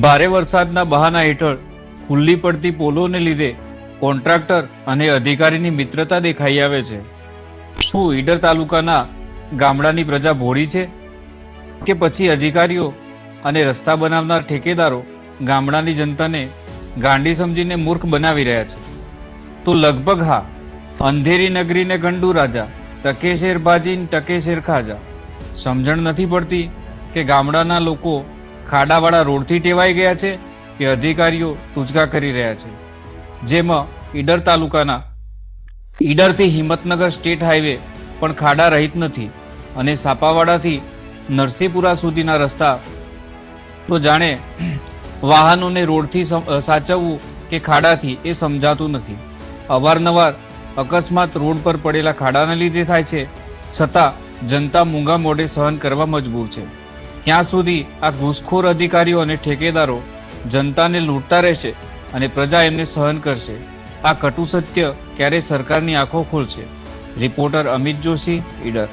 ભારે વરસાદના બહાના હેઠળ ખુલ્લી પડતી પોલોને લીધે કોન્ટ્રાક્ટર અને અધિકારીની મિત્રતા દેખાઈ આવે છે. શું ઈડર તાલુકાના ગામડાની પ્રજા ભોળી છે? કે પછી અધિકારીઓ અને રસ્તા બનાવનાર ઠેકેદારો ગામડાની જનતાને ગાંડી સમજીને મૂર્ખ બનાવી રહ્યા છે? તો લગભગ હા, અંધેરી નગરીને ગંડુ રાજા ટકે શેર ભાજીને ટકે ખાજા. સમજણ નથી પડતી કે ગામડાના લોકો ખાડાવાળા રોડથી ટેવાઈ ગયા છે કે અધિકારીઓ ટૂચકા કરી રહ્યા છે. જેમાં ઈડર તાલુકાના ઈડરથી હિંમતનગર સ્ટેટ હાઈવે પણ ખાડા રહિત નથી અને સાપાવાડાથી નરસિંહપુરા સુધીના રસ્તા તો જાણે વાહનોને રોડથી સાચવવું કે ખાડાથી એ સમજાતું નથી. અવારનવાર અકસ્માત રોડ પર પડેલા ખાડાના લીધે થાય છે. છતાં જનતા મૂંગા મોઢે સહન કરવા મજબૂર છે. ક્યાં સુધી આ ઘૂસખોર અધિકારીઓ અને ઠેકેદારો જનતાને લૂંટતા રહેશે અને પ્રજા એમને સહન કરશે. આ કટુ સત્ય ક્યારે સરકારની આંખો ખોલશે. રિપોર્ટર અમિત જોશી, ઈડર.